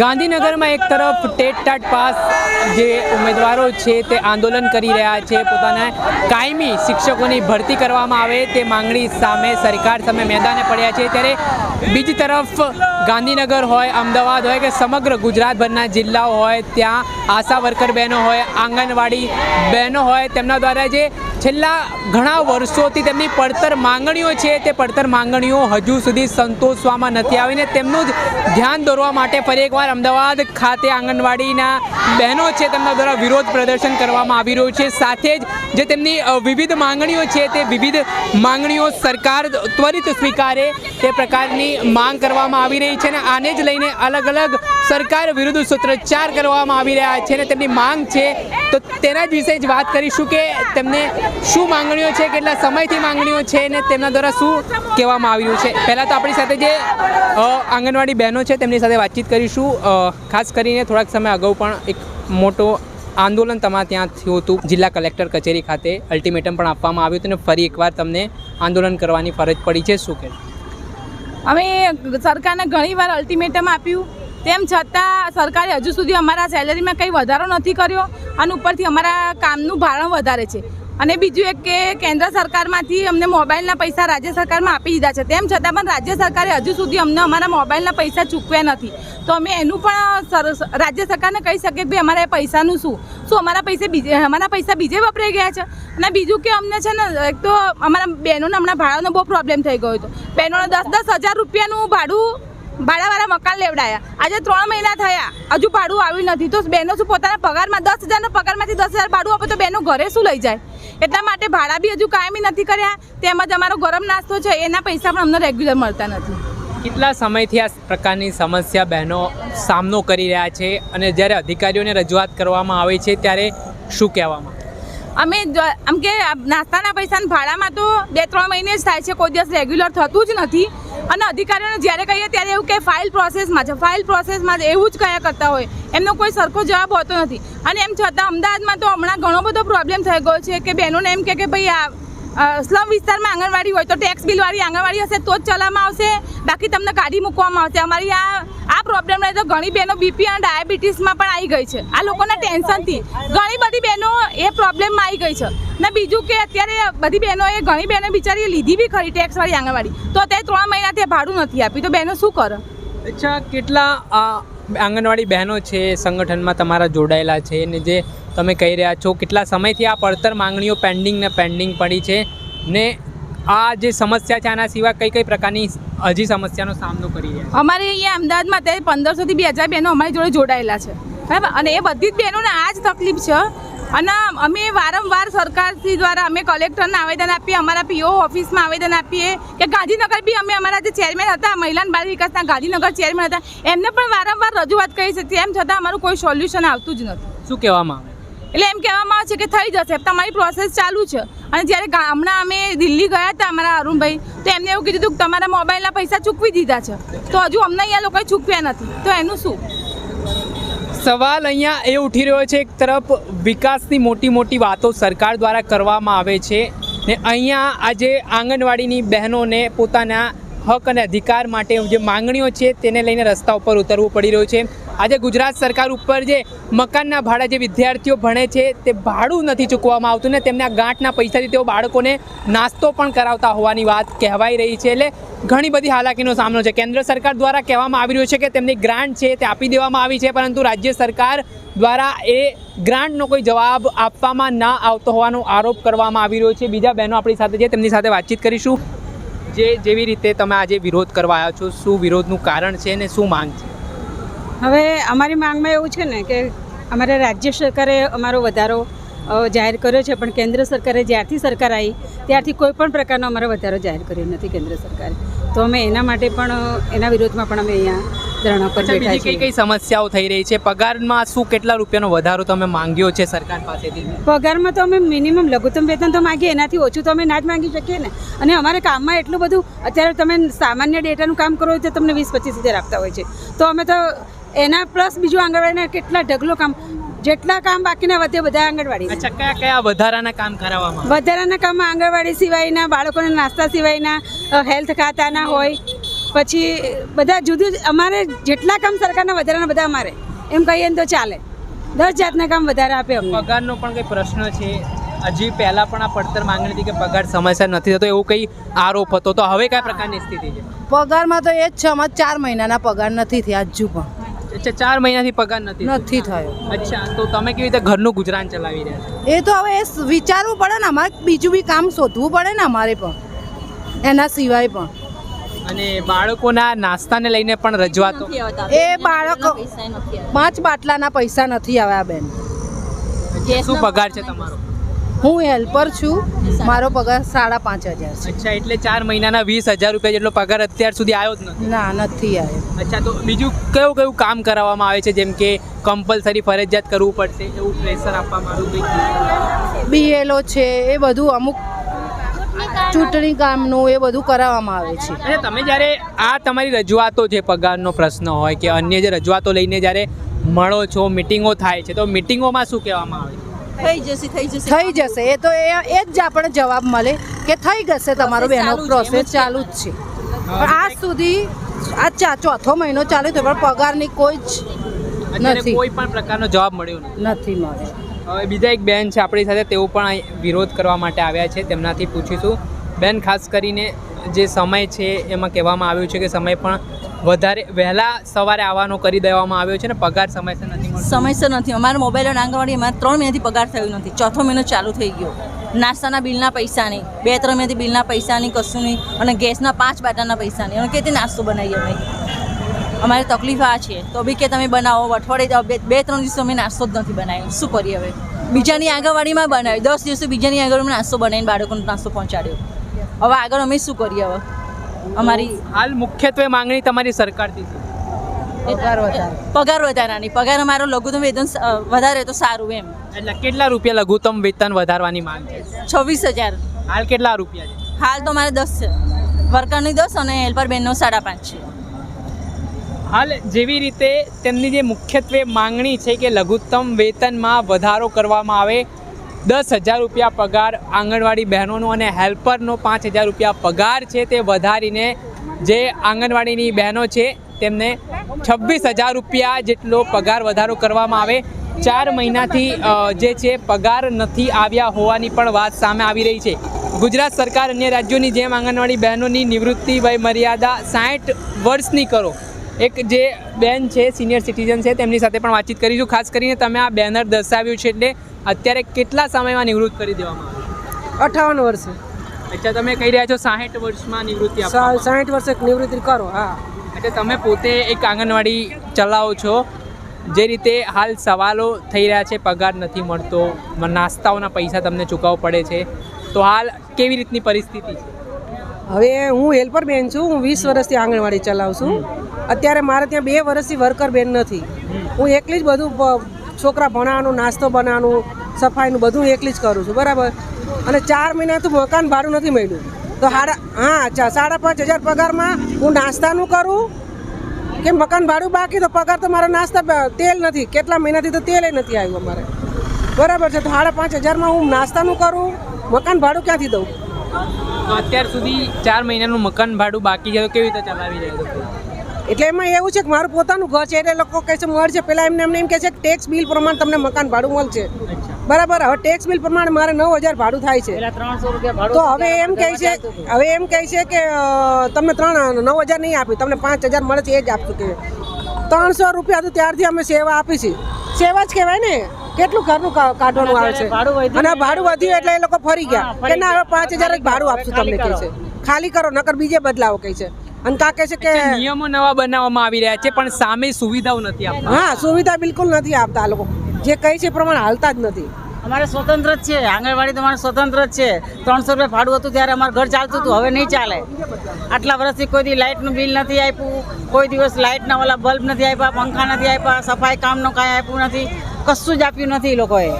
ગાંધીનગરમાં એક તરફ ટેટ ટાટ પાસ જે ઉમેદવારો છે તે આંદોલન કરી રહ્યા છે. પોતાના કાયમી શિક્ષકોની ભરતી કરવામાં આવે તે માંગણી સામે સરકાર સામે મેદાને પડ્યા છે. ત્યારે બીજી તરફ ગાંધીનગર હોય, અમદાવાદ હોય કે સમગ્ર ગુજરાતભરના જિલ્લાઓ હોય, ત્યાં આશા વર્કર બહેનો હોય, આંગણવાડી બહેનો હોય, તેમના દ્વારા જે છેલ્લા ઘણા વર્ષોથી તેમની પડતર માંગણીઓ છે તે પડતર માંગણીઓ હજુ સુધી સંતોષવામાં નથી આવીને તેમનું જ ધ્યાન દોરવા માટે ફરી એકવાર અમદાવાદ ખાતે આંગણવાડીના બહેનો છે તેમના દ્વારા વિરોધ પ્રદર્શન કરવામાં આવી રહ્યું છે. સાથે જ જે તેમની વિવિધ માંગણીઓ છે તે વિવિધ માંગણીઓ સરકાર ત્વરિત સ્વીકારે તે પ્રકારની માંગ કરવામાં આવી રહી છે અને આને જ લઈને અલગ અલગ સરકાર વિરુદ્ધ સૂત્રોચ્ચાર કરવામાં આવી રહ્યા છે અને તેમની માંગ છે, તો તેના જ વિશે જ વાત કરીશું કે તેમને શું માંગણીઓ છે, કેટલા સમયથી માંગણીઓ છે અને તેમના દ્વારા શું કહેવામાં આવ્યું છે. પહેલાં તો આપણી સાથે જે આંગણવાડી બહેનો છે, તેમની સાથે વાતચીત કરીશું. ખાસ કરીને થોડાક સમય અગાઉ પણ એક મોટો આંદોલન તમારે ત્યાં થયું હતું. જિલ્લા કલેક્ટર કચેરી ખાતે અલ્ટિમેટમ પણ આપવામાં આવ્યું હતું અને ફરી એકવાર તમને આંદોલન કરવાની ફરજ પડી છે. શું કે અમે સરકારને ઘણીવાર અલ્ટિમેટમ આપ્યું. તેમ છતાં સરકારે હજુ સુધી અમારા સેલેરીમાં કંઈ વધારો નથી કર્યો અને ઉપરથી અમારા કામનું ભારણ વધારે છે. અને બીજું એક કે કેન્દ્ર સરકારમાંથી અમને મોબાઈલના પૈસા રાજ્ય સરકારમાં આપી દીધા છે. તેમ છતાં પણ રાજ્ય સરકારે હજુ સુધી અમને અમારા મોબાઈલના પૈસા ચૂકવ્યા નથી. તો અમે એનું પણ રાજ્ય સરકારને કહી શકીએ કે ભાઈ અમારા પૈસાનું શું? શું અમારા પૈસે બીજે, અમારા પૈસા બીજે વપરાઈ ગયા છે? અને બીજું કે અમને છે ને, એક તો અમારા બહેનોને હમણાં ભાડાનો બહુ પ્રોબ્લેમ થઈ ગયો હતો. બહેનોને દસ દસ હજાર રૂપિયાનું ભાડું ભાડાવાળા મકાન લેવડાયા. આજે ત્રણ મહિના થયા. હજુ ભાડું આવ્યું નથી. તો બહેનો શું પોતાના પગારમાં દસ હજારના પગારમાંથી દસ હજાર ભાડું આપે તો બહેનો ઘરે શું લઈ જાય? એટલા માટે ભાડા બી હજુ કાયમી નથી કર્યા. તેમજ અમારો ગરમ નાસ્તો છે એના પૈસા પણ અમને રેગ્યુલર મળતા નથી. કેટલા સમયથી આ પ્રકારની સમસ્યા બહેનો સામનો કરી રહ્યા છે અને જ્યારે અધિકારીઓને રજૂઆત કરવામાં આવે છે ત્યારે શું કહેવામાં? અમે આમ કે નાસ્તાના પૈસાના ભાડામાં તો બે ત્રણ મહિને જ થાય છે. કોઈ દિવસ રેગ્યુલર થતું જ નથી. અને અધિકારીઓને જ્યારે કહીએ ત્યારે એવું કે ફાઇલ પ્રોસેસમાં છે. ફાઇલ પ્રોસેસમાં એવું જ કયા કરતા હોય. એમનો કોઈ સરખો જવાબ હોતો નથી. અને એમ છતાં અમદાવાદમાં તો હમણાં ઘણો બધો પ્રોબ્લેમ થઈ ગયો છે કે બહેનોને એમ કે ભાઈ આ સ્લમ વિસ્તારમાં આંગણવાડી હોય તો ટેક્સ બિલવાળી આંગણવાડી હશે, તો જ ચલાવવામાં આવશે. બાકી તમને કાઢી મૂકવામાં આવશે. અમારી આ આ પ્રોબ્લેમ રહે તો ઘણી બહેનો બીપી અને ડાયાબિટીસમાં પણ આવી ગઈ છે. આ લોકોના ટેન્શનથી. ઘણી બધી બહેનો એ પ્રોબ્લેમમાં આવી ગઈ છે. ને બીજું કે અત્યારે બધી બહેનોએ, ઘણી બહેનો બિચારી લીધી બી ખરી ટેક્સવાળી આંગણવાડી. તો અત્યારે ત્રણ મહિનાથી ભાડું નથી આપ્યું તો બહેનો શું કરે? અચ્છા, કેટલા આંગણવાડી બહેનો છે સંગઠનમાં તમારા જોડાયેલા છે? અને જે તમે કહી રહ્યા છો કેટલા સમયથી આ પડતર માંગણીઓ પેન્ડિંગ ને પેન્ડિંગ પડી છે ને આ જે સમસ્યા છે આના સિવાય કઈ કઈ પ્રકારની હજી સમસ્યાનો સામનો કરી રહ્યા છે? અમારે અહીંયા અમદાવાદમાં અત્યારે પંદરસોથી બે હજાર બહેનો અમારી જોડે જોડાયેલા છે બરાબર? અને એ બધી જ બહેનોને આ જ તકલીફ છે. અને અમે વારંવાર સરકારથી દ્વારા અમે કલેક્ટરને આવેદન આપીએ અમારા પીઓ ઓફિસમાં આવેદન આપીએ કે ગાંધીનગર બી અમે અમારા જે ચેરમેન હતા મહિલા બાળ વિકાસના ગાંધીનગર ચેરમેન હતા એમને પણ વારંવાર રજૂઆત કરી છે. તેમ છતાં અમારું કોઈ સોલ્યુશન આવતું જ નથી. શું કહેવામાં આવે? એટલે એમ કહેવામાં આવે છે કે થઈ જશે. તમારી પ્રોસેસ ચાલુ છે. અને જ્યારે હમણાં અમે દિલ્હી ગયા હતા અમારા અરુણભાઈ, તો એમને એવું કીધું કે તમારા મોબાઈલના પૈસા ચૂકવી દીધા છે. તો હજુ અમને અહીંયા લોકોએ ચૂકવ્યા નથી. તો એનું શું? સવાલ અહીંયા એ ઉઠી રહ્યો છે, એક તરફ વિકાસની મોટી મોટી વાતો સરકાર દ્વારા કરવામાં આવે છે ને અહીંયા આજે આંગણવાડીની બહેનોને પોતાના હક અને અધિકાર માટે જે માંગણીઓ છે, તેને લઈને રસ્તા ઉપર ઉતરવું પડી રહ્યું છે. આજે ગુજરાત સરકાર ઉપર જે મકાનના ભાડા જે વિદ્યાર્થીઓ ભણે છે, તે ભાડું નથી ચૂકવવામાં આવતું ને તેમને ગાંઠના પૈસાથી તેઓ બાળકોને નાસ્તો પણ કરાવતા હોવાની વાત કહેવાઈ રહી છે. એટલે ઘણી બધી હાલાકીનો સામનો છે. કેન્દ્ર સરકાર દ્વારા કહેવામાં આવી રહ્યું છે કે તેમની ગ્રાન્ટ છે તે આપી દેવામાં આવી છે, પરંતુ રાજ્ય સરકાર દ્વારા એ ગ્રાન્ટનો કોઈ જવાબ આપવામાં ના આવતો હોવાનો આરોપ કરવામાં આવી રહ્યો છે. બીજા બહેનો આપણી સાથે છે, તેમની સાથે વાતચીત કરીશું. જે જેવી રીતે તમે આજે વિરોધ કરવા આવ્યા છો, શું વિરોધનું કારણ છે અને શું માંગ છે? હવે અમારી માંગમાં એવું છે ને કે અમારે રાજ્ય સરકારે અમારો વધારો જાહેર કર્યો છે પણ કેન્દ્ર સરકારે જ્યારથી સરકાર આવી ત્યારથી કોઈ પણ પ્રકારનો અમારો વધારો જાહેર કર્યો નથી કેન્દ્ર સરકારે. તો અમે એના માટે પણ એના વિરોધમાં પણ અમે અહીંયા ધરણા પર બેઠા છીએ. કઈ સમસ્યાઓ થઈ રહી છે? પગારમાં શું કેટલા રૂપિયાનો વધારો તમે માંગ્યો છે સરકાર પાસેથી? પગારમાં તો અમે મિનિમમ લઘુત્તમ વેતન તો માંગીએ એનાથી ઓછું તો અમે ના જ માંગી શકીએ ને. અને અમારે કામમાં એટલું બધું અત્યારે તમે સામાન્ય ડેટાનું કામ કરો તો તમને વીસ પચીસ હજાર આપતા હોય છે. તો અમે તો એના પ્લસ બીજું આંગણવાડીના કેટલા ઢગલો કામ જેટલા કામ બાકીના વધે બધા આંગણવાડી. અચ્છા કયા કયા વધારાના કામ કરાવવામાં વધારાના કામમાં આંગણવાડી સિવાયના બાળકોના નાસ્તા સિવાયના હેલ્થ ખાતાના હોય પછી બધા જુદું અમારે જેટલા કામ સરકારના વધારાના બધા અમારે. એમ કહીએ ને તો ચાલે. દસ જાતના કામ વધારે આપે પગારનો પણ કંઈ પ્રશ્ન છે? હજી પહેલાં પણ આ પડતર માંગણી હતી કે પગાર સમયસર નથી થતો એવું કંઈ આરોપ હતો? તો હવે કયા પ્રકારની સ્થિતિ છે? પગારમાં તો એ જ છે અમારે ચાર મહિનાના પગાર નથી થયા હજુ પણ. અચ્છા ચાર મહિનાથી પગાર નથી નથી થયો. અચ્છા તો તમે કેવી રીતે ઘરનું ગુજરાન ચલાવી રહ્યા છો? એ તો હવે એ વિચારવું પડે ને અમારે બીજું બી કામ શોધવું પડે ને અમારે પણ. એના સિવાય પણ. અને બાળકોના નાસ્તાને લઈને પણ રજૂઆતો? એ બાળકો પાંચ બાટલાના પૈસા નથી આવ્યા બેન. શું પગાર છે તમારો? હું હેલ્પર છું. મારો પગાર સાડા પાંચ હજાર છે. અચ્છા એટલે ચાર મહિનાના વીસ હજાર રૂપિયા જેટલો પગાર અત્યાર સુધી આવ્યો જ નથી? ના નથી આવ્યો અચ્છા તો બીજું કયું કયું કામ કરાવવામાં આવે છે? જેમ કે કમ્પલસરી ફરજિયાત કરવું પડશે એવું પ્રેશર આપવામાં આવ્યું બીએલઓ છે એ બધું અમુક ચૂંટણી કામનું એ બધું કરાવવામાં આવે છે. અને તમે જ્યારે આ તમારી રજૂઆતો છે પગારનો પ્રશ્ન હોય કે અન્ય જે રજૂઆતો લઈને જ્યારે મળો છો મિટિંગો થાય છે તો મિટિંગોમાં શું કહેવામાં આવે છે થઈ જશે. એ તો એ એ જ આપણને જવાબ મળે કે થઈ જશે તમારો બેનો પ્રોસેસ ચાલુ જ છે. પણ આજ સુધી આ ચા ચોથો મહિનો ચાલુ થયો પણ પગારની કોઈ જ નથી. કોઈ પણ પ્રકારનો જવાબ મળ્યો નથી મળ્યો. હવે બીજા એક બેન છે આપણી સાથે તેઓ પણ અહીં વિરોધ કરવા માટે આવ્યા છે તેમનાથી પૂછીશું. બેન ખાસ કરીને જે સમય છે એમાં કહેવામાં આવ્યું છે કે સમય પણ વધારે વહેલા સવારે આવવાનો કરી દેવામાં આવ્યો છે ને પગાર સમયસર નથી સમયસર નથી. અમારા મોબાઈલ આંગણવાડી અમારે ત્રણ મહિનાથી પગાર થયો નથી. ચોથો મહિનો ચાલુ થઈ ગયો. નાસ્તાના બિલના પૈસા નહીં. બે ત્રણ મહિનાથી બિલના પૈસા નહીં, કશું નહીં. અને ગેસના પાંચ બાટાના પૈસા નહીં. અને કેથી નાસ્તો બનાવીએ અમે? અમારે તકલીફ આ છે. તો બી કે તમે બનાવો. અઠવાડિયે બે ત્રણ દિવસો અમે નાસ્તો જ નથી બનાવ્યો. શું કરીએ હવે? બીજાની આંગણવાડીમાં બનાવ્યો. દસ દિવસે બીજાની આંગણવાડીમાં નાસ્તો બનાવીને બાળકોને નાસ્તો પહોંચાડ્યો. હવે આગળ અમે શું કરીએ હવે? અમારી હાલ મુખ્યત્વે માંગણી તમારી સરકારથી છે. પગાર વધારાની પગાર અમારો લઘુત્તમ વેતન વધારે તો સારું એમ. એટલે કેટલા રૂપિયા લઘુત્તમ વેતન વધારવાની માંગ છે? છવ્વીસ હજાર. હાલ કેટલા રૂપિયા છે? હાલ તો મારે દસ છે. વર્કરની દસ અને હેલ્પર બેનનો સાડા પાંચ છે. હાલ જેવી રીતે તેમની જે મુખ્યત્વે માંગણી છે કે લઘુત્તમ વેતનમાં વધારો કરવામાં આવે દસ હજાર રૂપિયા પગાર આંગણવાડી બહેનોનો અને હેલ્પરનો પાંચ હજાર રૂપિયા પગાર છે તે વધારીને જે આંગણવાડીની બહેનો છે તેમને છવ્વીસ હજાર રૂપિયા જેટલો પગાર વધારો કરવામાં આવે. ચાર મહિનાથી જે છે પગાર નથી આવ્યા હોવાની પણ વાત સામે આવી રહી છે. ગુજરાત સરકાર અન્ય રાજ્યોની જેમ આંગણવાડી બહેનોની નિવૃત્તિ વય મર્યાદા સાઠ વર્ષની કરો. એક જે બેન છે સિનિયર સિટીઝન છે તેમની સાથે પણ વાતચીત કરીશું. ખાસ કરીને તમે આ બેનર દર્શાવ્યું છે એટલે અત્યારે કેટલા સમયમાં નિવૃત્ત કરી દેવામાં આવે અઠાવન વર્ષે. અચ્છા તમે કહી રહ્યા છો સાહીઠ વર્ષમાં નિવૃત્તિ સાઠ વર્ષે નિવૃત્તિ કરો હા. એટલે તમે પોતે એક આંગણવાડી ચલાવો છો. જે રીતે હાલ સવાલો થઈ રહ્યા છે પગાર નથી મળતો નાસ્તાઓના પૈસા તમને ચૂકવવા પડે છે. તો હાલ કેવી રીતની પરિસ્થિતિ છે? હવે હું હેલ્પર બેન છું હું વીસ વર્ષથી આંગણવાડી ચલાવું છું. અત્યારે મારે ત્યાં બે વર્ષથી વર્કર બેન નથી. હું એકલી જ બધું છોકરા ભણાવવાનું નાસ્તો બનાવવાનું સફાઈનું બધું એકલી જ કરું છું, બરાબર? અને ચાર મહિનાથી મકાન ભાડું નથી મળ્યું. તો સાડા હા સાડા પાંચ હજાર પગારમાં હું નાસ્તાનું કરું? કે મકાન ભાડું બાકી, તો પગાર તો મારા નાસ્તા તેલ નથી. કેટલા મહિનાથી તો તેલ નથી આવ્યું અમારે. બરાબર છે, તો સાડા પાંચ હજારમાં હું નાસ્તાનું કરું? મકાન ભાડું ક્યાંથી દઉં? અત્યાર સુધી ચાર મહિનાનું મકાન ભાડું બાકી જાય કેવી રીતે ચલાવી જાય? એટલે એમાં એવું છે કે મારું પોતાનું ઘર છે એટલે લોકો કહે છે મળશે પહેલાં એમને એમને એમ કહે છે કે ટેક્સ બિલ પ્રમાણે તમને મકાન ભાડું મળશે. બરાબર હવે ટેક્સ બિલ પ્રમાણે મારે નવ હજાર ભાડું થાય છે. તો હવે એમ કહે છે હવે એમ કહે છે કે તમને ત્રણ નવ હજાર નહીં આપ્યું તમને પાંચ હજાર મળે છે એ જ આપશું કે ત્રણસો રૂપિયા હતું ત્યારથી અમે સેવા આપી છે. સેવા જ કહેવાય ને કેટલું ઘરનું કાઢવાનું આવે છે. અને ભાડું વધ્યું એટલે એ લોકો ફરી ગયા. કે ના હવે પાંચ હજાર જ ભાડું આપશું તમને કહે છે. ખાલી કરો નકર બીજે બદલાવો કહે છે. અને કા કહે છે કે નિયમો નવા બનાવવામાં આવી રહ્યા છે પણ સામે સુવિધાઓ નથી આપતા. હા સુવિધા બિલકુલ નથી આપતા આ લોકો. જે કહે છે એ પ્રમાણે હાલતા જ નથી. અમારે સ્વતંત્ર જ છે આંગણવાડી તમારે સ્વતંત્ર જ છે. ત્રણસો રૂપિયા ભાડું હતું ત્યારે અમારું ઘર ચાલતું હતું હવે નહીં ચાલે. આટલા વર્ષથી કોઈ દી લાઇટનું બિલ નથી આપ્યું કોઈ દિવસ લાઇટના ઓલા બલ્બ નથી આપ્યા પંખા નથી આપ્યા સફાઈ કામનું કાંઈ આપ્યું નથી. કશું જ આપ્યું નથી એ લોકોએ.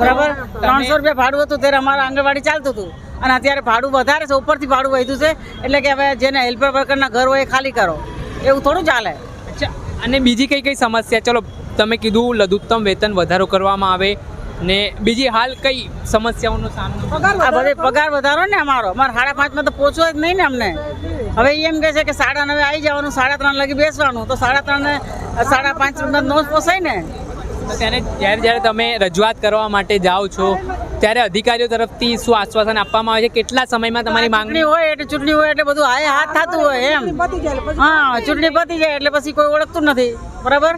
બરાબર ત્રણસો રૂપિયા ભાડું હતું ત્યારે અમારું આંગણવાડી ચાલતું હતું. અને અત્યારે ભાડું વધારે છે ઉપરથી ભાડું વધ્યું છે. એટલે કે હવે જેને હેલ્પર વર્કરના ઘર હોય એ ખાલી કરો. એવું થોડું ચાલે. અચ્છા. અને બીજી કઈ કઈ સમસ્યા? ચલો તમે કીધું લઘુત્તમ વેતન વધારો કરવામાં આવે ને બીજી હાલ કઈ સમસ્યાઓનો સામનો? આ બધે પગાર વધારો ને અમારો. અમારે સાડા પાંચમાં તો પહોંચવો જ નહીં ને અમને. હવે એમ કહે છે કે સાડા નવે આવી જવાનું સાડા ત્રણ લગી બેસવાનું. તો સાડા ત્રણ ને સાડા પાંચ નો જ પોસાય ને. ત્યારે જ્યારે જ્યારે તમે રજૂઆત કરવા માટે જાઓ છો ત્યારે અધિકારીઓ તરફથી શું આશ્વાસન આપવામાં આવે છે? કેટલા સમયમાં તમારી માંગણી હોય એટલે ચૂંટણી હોય એટલે બધું હાય હાથ થતું હોય એમ. હા ચૂંટણી પતી જાય એટલે પછી કોઈ ઓળખતું નથી. બરાબર?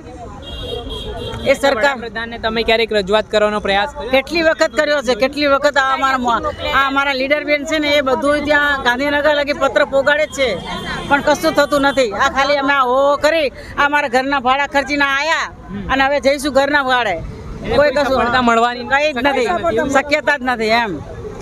એ સરકાર પ્રધાનને તમે ક્યારેક રજૂઆત કરવાનો પ્રયાસ કર્યો? કેટલી વખત કર્યો છે? કેટલી વખત આ અમારા આ અમારા લીડર બેન છે ને એ બધું ત્યાં ગાંધીનગર લગી પત્ર પોગાડે છે. પણ કશું થતું નથી. આ ખાલી અમે આ હો કરી આ મારા ઘરના ભાડા ખર્ચીને આવ્યા અને હવે જઈશું ઘરના ભાડે. કોઈ કશું મળવાની કઈ જ નથી. શક્યતા જ નથી એમ.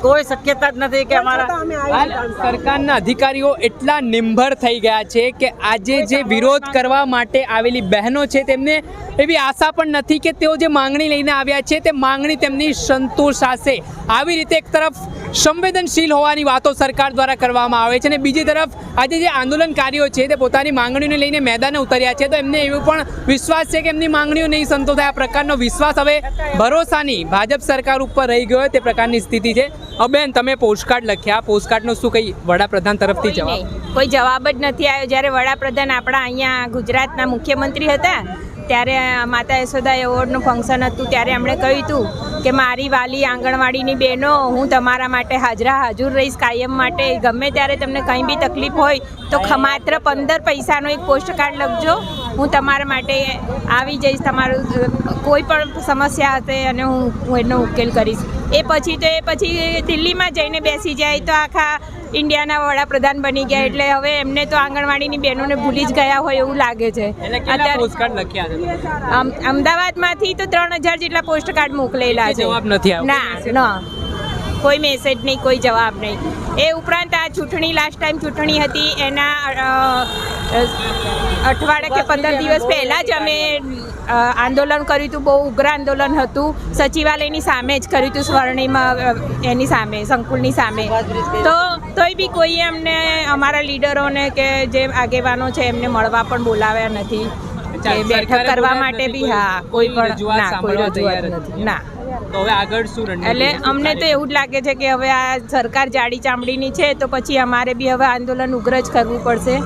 કોઈ શક્યતા જ નથી કે અમારા સરકારના અધિકારીઓ એટલા નિર્ભર થઈ ગયા છે કે આજે જે વિરોધ કરવા માટે આવેલી બહેનો છે તેમને એવી આશા પણ નથી કે તેઓ જે માંગણી લઈને આવ્યા છે તે માંગણી તેમની સંતોષાશે. આવી રીતે એક તરફ સંવેદનશીલ હોવાની વાતો સરકાર દ્વારા કરવામાં આવે છે અને બીજી તરફ આજે જે આંદોલનકારીઓ છે તે પોતાની માંગણીઓને લઈને મેદાને ઉતર્યા છે તો એમને એવું પણ વિશ્વાસ છે કે એમની માંગણીઓ નહીં સંતોષાય. આ પ્રકારનો વિશ્વાસ હવે ભરોસાની ભાજપ સરકાર ઉપર રહી ગયો તે પ્રકારની સ્થિતિ છે. બેન તમે પોસ્ટકાર્ડ લખ્યા. પોસ્ટકાર્ડનો શું કંઈ વડાપ્રધાન તરફથી જવાબ? કોઈ જવાબ જ નથી આવ્યો. જ્યારે વડાપ્રધાન આપણા અહીંયા ગુજરાતના મુખ્યમંત્રી હતા ત્યારે માતા યશોદા એવોર્ડનું ફંક્શન હતું ત્યારે એમણે કહ્યું હતું કે મારી વાલી આંગણવાડીની બહેનો, હું તમારા માટે હાજરા હાજર રહીશ, કાયમ માટે. ગમે ત્યારે તમને કંઈ બી તકલીફ હોય તો માત્ર પંદર પૈસાનો એક પોસ્ટ કાર્ડ લખજો. હું તમારા માટે આવી જઈશ. તમારું કોઈ પણ સમસ્યા હશે અને હું એનો ઉકેલ કરીશ. એ પછી તો એ પછી દિલ્હીમાં જઈને બેસી જાય તો આખા ઇન્ડિયાના વડાપ્રધાન બની ગયા એટલે હવે એમને તો આંગણવાડીની બહેનોને ભૂલી જ ગયા હોય એવું લાગે છે. અત્યારે પોસ્ટકાર્ડ અમદાવાદમાંથી તો ત્રણ હજાર જેટલા પોસ્ટ કાર્ડ મોકલેલા છે. જવાબ નથી ના ના. કોઈ મેસેજ નહીં કોઈ જવાબ નહીં. એ ઉપરાંત આ ચૂંટણી લાસ્ટ ટાઈમ ચૂંટણી હતી એના અઠવાડિયા કે પંદર દિવસ પહેલાં જ અમે આંદોલન કર્યું હતું બહુ ઉગ્ર આંદોલન હતું. સચિવાલયની સામે જ કર્યું હતું સ્વર્ણિમા એની સામે સંકુલની સામે. તો તોય બી કોઈએ અમને અમારા લીડરોને કે જે આગેવાનો છે એમને મળવા પણ બોલાવ્યા નથી. બેઠક કરવા માટે બી હા કોઈ કોઈ પણ ના કોઈ રજૂઆત નથી. નથી. ના. તો હવે આગળ શું એટલે અમને તો એવું જ લાગે છે કે હવે આ સરકાર જાડી ચામડીની છે તો પછી અમારે બી હવે આંદોલન ઉગ્ર જ કરવું પડશે.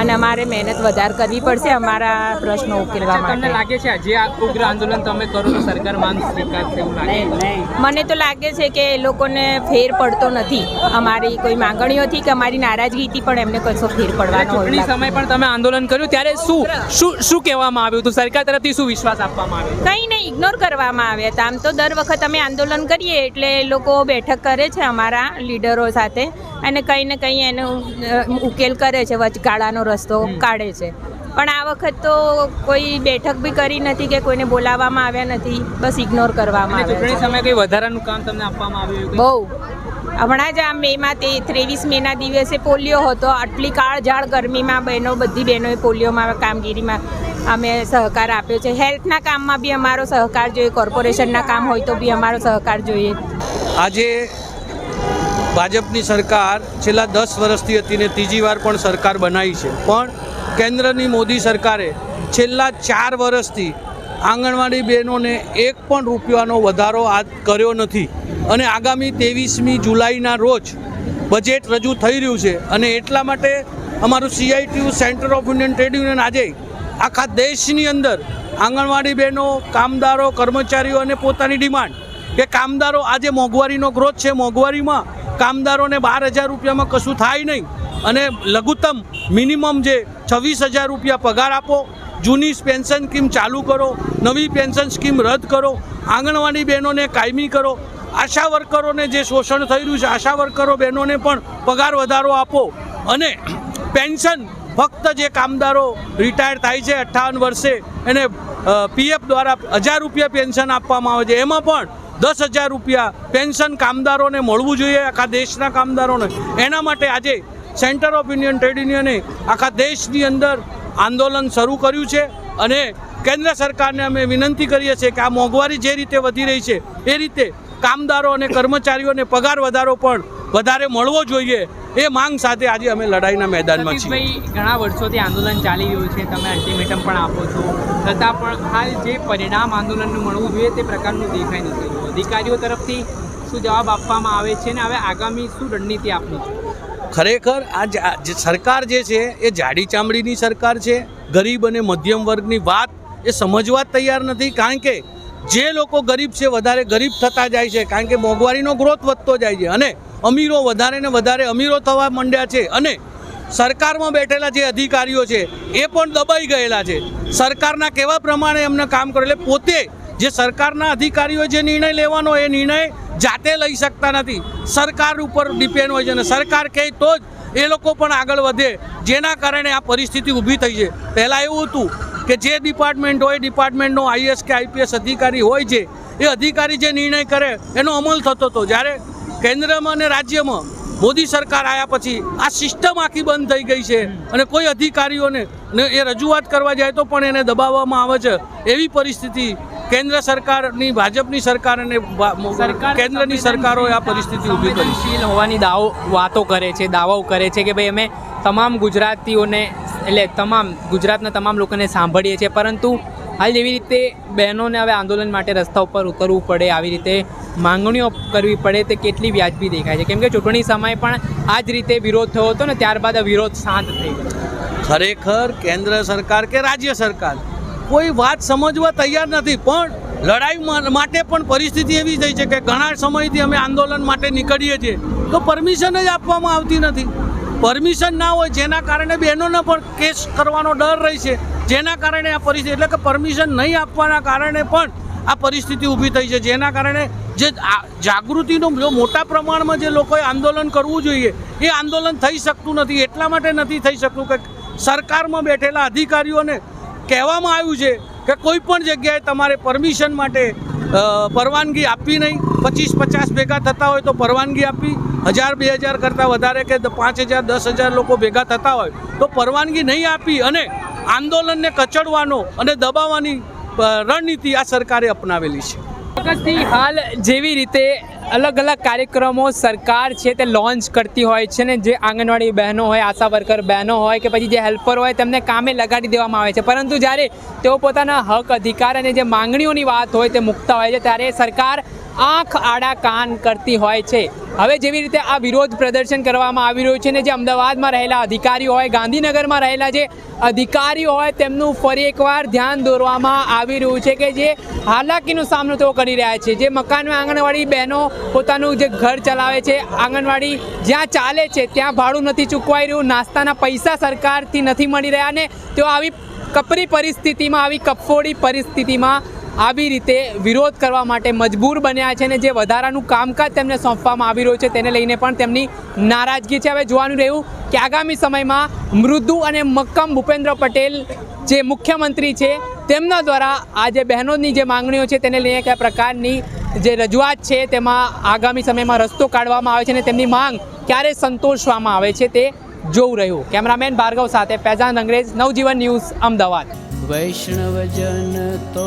અને અમારે મહેનત વધારે કરવી પડશે અમારા પ્રશ્નો ઉકેલવા તમને માટે. લાગે છે આજે આ ઉગ્ર આંદોલન તમે કરો તો સરકાર માંગ સ્વીકારશે એવું લાગે મને તો લાગે છે કે એ લોકોને ફેર પડતો નથી. અમારી કોઈ માંગણીઓથી કે અમારી નારાજગીથી પણ એમને કશો ફેર પડવાનો ચૂંટણી સમય પણ તમે આંદોલન કર્યું ત્યારે શું શું શું કહેવામાં આવ્યું હતું? સરકાર તરફથી શું વિશ્વાસ આપવામાં આવ્યો? કંઈ નહીં ઇગ્નોર કરવામાં આવ્યા હતા આમ તો દર વખત અમે આંદોલન કરીએ એટલે એ લોકો બેઠક કરે છે અમારા લીડરો સાથે અને કંઈ ને કંઈ એનો ઉકેલ કરે છે વચગાળાનો રસ્તો કાઢે છે. પણ આ વખત તો કોઈ બેઠક બી કરી નથી કે કોઈને બોલાવવામાં આવ્યા નથી. બસ ઇગ્નોર કરવામાં આવે ચૂંટણી સમયે કોઈ વધારાનું કામ તમને આપવામાં આવ્યું બહુ. હમણાં જ આ મેમાં તે ત્રેવીસ મેના દિવસે પોલિયો હતો. આટલી કાળઝાળ ગરમીમાં બહેનો બધી બહેનોએ પોલિયોમાં કામગીરીમાં અમે સહકાર આપ્યો છે. હેલ્થના કામમાં બી અમારો સહકાર જોઈએ, કોર્પોરેશનના કામ હોય તો બી અમારો સહકાર જોઈએ. આજે ભાજપની સરકાર છેલ્લા દસ વર્ષથી હતી ને ત્રીજી વાર પણ સરકાર બનાવી છે. પણ કેન્દ્રની મોદી સરકારે છેલ્લા ચાર વર્ષથી આંગણવાડી બહેનોને એક પણ રૂપિયાનો વધારો આ કર્યો નથી. અને આગામી ત્રેવીસમી જુલાઈના રોજ બજેટ રજૂ થઈ રહ્યું છે. અને એટલા માટે અમારું CITU centre of union trade union આજે આખા દેશની અંદર આંગણવાડી બહેનો, કામદારો, કર્મચારીઓ અને પોતાની ડિમાન્ડ કે કામદારો આજે મોંઘવારીનો ગ્રોથ છે, મોંઘવારીમાં કામદારોને બાર હજાર રૂપિયામાં કશું થાય નહીં અને લઘુત્તમ મિનિમમ જે છવ્વીસ હજાર રૂપિયા પગાર આપો, જૂની પેન્શન સ્કીમ ચાલુ કરો, નવી પેન્શન સ્કીમ રદ કરો, આંગણવાડી બહેનોને કાયમી કરો, આશા વર્કરોને જે શોષણ થઈ રહ્યું છે, આશા વર્કરો બહેનોને પણ પગાર વધારો આપો અને પેન્શન ફક્ત જે કામદારો રિટાયર થાય છે અઠ્ઠાવન વર્ષે, એને પીએફ દ્વારા હજાર રૂપિયા પેન્શન આપવામાં આવે છે. એમાં પણ દસ હજાર રૂપિયા પેન્શન કામદારોને મળવું જોઈએ, આખા દેશના કામદારોને. એના માટે આજે સેન્ટર ઓફ યુનિયન ટ્રેડ યુનિયને આખા દેશની અંદર આંદોલન શરૂ કર્યું છે અને કેન્દ્ર સરકારને અમે વિનંતી કરીએ છીએ કે આ મોંઘવારી જે રીતે વધી રહી છે, એ રીતે કામદારો અને કર્મચારીઓને પગાર વધારો પણ વધારે મળવો જોઈએ. એ માંગ સાથે આજે અમે લડાઈના મેદાનમાં છીએ. ઘણા વર્ષોથી આંદોલન ચાલી રહ્યું છે તમે અલ્ટિમેટમ પણ આપો છો. છતાં પણ હાલ જે પરિણામ આંદોલનનું મળવું જોઈએ તે પ્રકારનું દેખાઈ નથી રહ્યું. અધિકારીઓ તરફથી શું જવાબ આપવામાં આવે છે ને હવે આગામી શું રણનીતિ આપની છે ખરેખર આ જે સરકાર જે છે એ જાડી ચામડીની સરકાર છે. ગરીબ અને મધ્યમ વર્ગની વાત એ સમજવા તૈયાર નથી. કારણ કે જે લોકો ગરીબ છે, વધારે ગરીબ થતા જાય છે, કારણ કે મોંઘવારીનો ગ્રોથ વધતો જાય છે અને અમીરો વધારે ને વધારે અમીરો થવા માંડ્યા છે અને સરકારમાં બેઠેલા જે અધિકારીઓ છે, એ પણ દબાઈ ગયેલા છે. સરકારના કેવા પ્રમાણે એમને કામ કરે, એટલે પોતે જે સરકારના અધિકારીઓ જે નિર્ણય લેવાનો એ નિર્ણય જાતે લઈ શકતા નથી. સરકાર ઉપર ડિપેન્ડ હોય છે અને સરકાર કહે તો જ એ લોકો પણ આગળ વધે. જેના કારણે આ પરિસ્થિતિ ઊભી થઈ છે. પહેલાં એવું હતું કે જે ડિપાર્ટમેન્ટ હોય, ડિપાર્ટમેન્ટનો આઈએસ કે આઈપીએસ અધિકારી હોય છે, એ અધિકારી જે નિર્ણય કરે, એનો અમલ થતો હતો. જ્યારે કેન્દ્રમાં અને રાજ્યમાં મોદી સરકાર આવ્યા પછી આ સિસ્ટમ આખી બંધ થઈ ગઈ છે અને કોઈ અધિકારીઓને એ રજૂઆત કરવા જાય તો પણ એને દબાવવામાં આવે છે. એવી પરિસ્થિતિ કેન્દ્ર સરકારની ભાજપની સરકાર અને કેન્દ્રની સરકારોએ આ પરિસ્થિતિ ઊભી કરી હોવાની દાવો વાતો કરે છે દાવાઓ કરે છે કે ભાઈ અમે તમામ ગુજરાતીઓને એટલે તમામ ગુજરાતના તમામ લોકોને સાંભળીએ છીએ. પરંતુ હાલ જેવી રીતે બહેનોને હવે આંદોલન માટે રસ્તા ઉપર ઉતરવું પડે આવી રીતે માંગણીઓ કરવી પડે તે કેટલી વ્યાજબી દેખાય છે. કેમ કે ચૂંટણી સમયે પણ આ જ રીતે વિરોધ થયો હતો ને ત્યારબાદ આ વિરોધ શાંત થઈ ગયો. ખરેખર કેન્દ્ર સરકાર કે રાજ્ય સરકાર? કોઈ વાત સમજવા તૈયાર નથી. પણ લડાઈ માટે પણ પરિસ્થિતિ એવી થઈ છે કે ઘણા સમયથી અમે આંદોલન માટે નીકળીએ છીએ. તો પરમિશન જ આપવામાં આવતી નથી. પરમિશન ના હોય જેના કારણે બહેનોને પણ કેસ કરવાનો ડર રહી છે. જેના કારણે આ પરિસ્થિતિ, એટલે કે પરમિશન નહીં આપવાના કારણે પણ આ પરિસ્થિતિ ઊભી થઈ છે. જેના કારણે જે જાગૃતિનો જો મોટા પ્રમાણમાં જે લોકોએ આંદોલન કરવું જોઈએ, એ આંદોલન થઈ શકતું નથી. એટલા માટે નથી થઈ શકતું કે સરકારમાં બેઠેલા અધિકારીઓને કહેવામાં આવ્યું છે કે કોઈ પણ જગ્યાએ તમારે પરમિશન માટે પરવાનગી આપવી નહીં. પચીસ પચાસ ભેગા થતા હોય તો પરવાનગી આપવી. હજાર, બે હજાર કરતાં વધારે કે પાંચ હજાર, દસ હજાર લોકો ભેગા થતા હોય તો પરવાનગી નહીં આપી અને આંદોલનને કચડવાનો અને દબાવવાની રણનીતિ આ સરકારે અપનાવેલી છે. ચોક્કસથી હાલ જેવી રીતે અલગ અલગ કાર્યક્રમો સરકાર છે તે લોન્ચ કરતી હોય છે ને જે આંગણવાડી બહેનો હોય, આશા વર્કર બહેનો હોય કે પછી જે હેલ્પર હોય તેમને કામે લગાડી દેવામાં આવે છે. પરંતુ જ્યારે તેઓ પોતાના હક, અધિકાર અને જે માંગણીઓની વાત હોય તે મૂકતા હોય છે, ત્યારે સરકાર આંખ આડા કાન કરતી હોય છે. હવે જેવી રીતે આ વિરોધ પ્રદર્શન કરવામાં આવી રહ્યું છે ને જે અમદાવાદમાં રહેલા અધિકારીઓ હોય, ગાંધીનગરમાં રહેલા જે અધિકારીઓ હોય, તેમનું ફરી એકવાર ધ્યાન દોરવામાં આવી રહ્યું છે કે જે હાલાકીનો સામનો તેઓ કરી રહ્યા છે. જે મકાનમાં આંગણવાડી બહેનો પોતાનું જે ઘર ચલાવે છે, આંગણવાડી જ્યાં ચાલે છે, ત્યાં ભાડું નથી ચૂકવાઈ રહ્યું, નાસ્તાના પૈસા સરકારથી નથી મળી રહ્યા ને તેઓ આવી કપરી પરિસ્થિતિમાં, આવી કફોડી પરિસ્થિતિમાં આવી રીતે વિરોધ કરવા માટે મજબૂર બન્યા છે અને જે વધારાનું કામકાજ તેમને સોંપવામાં આવી રહ્યું છે તેને લઈને પણ તેમની નારાજગી છે. હવે જોવાનું રહ્યું કે આગામી સમયમાં મૃદુ અને મક્કમ ભૂપેન્દ્ર પટેલ જે મુખ્યમંત્રી છે તેમના દ્વારા આ જે બહેનોની જે માંગણીઓ છે તેને લઈને કયા પ્રકારની જે રજૂઆત છે તેમાં આગામી સમયમાં રસ્તો કાઢવામાં આવે છે અને તેમની માંગ ક્યારે સંતોષવામાં આવે છે તે જોવું રહ્યું. કેમેરામેન ભાર્ગવ સાથે ફૈઝાન અંગ્રેજ, નવજીવન ન્યૂઝ, અમદાવાદ. વૈષ્ણવજન તો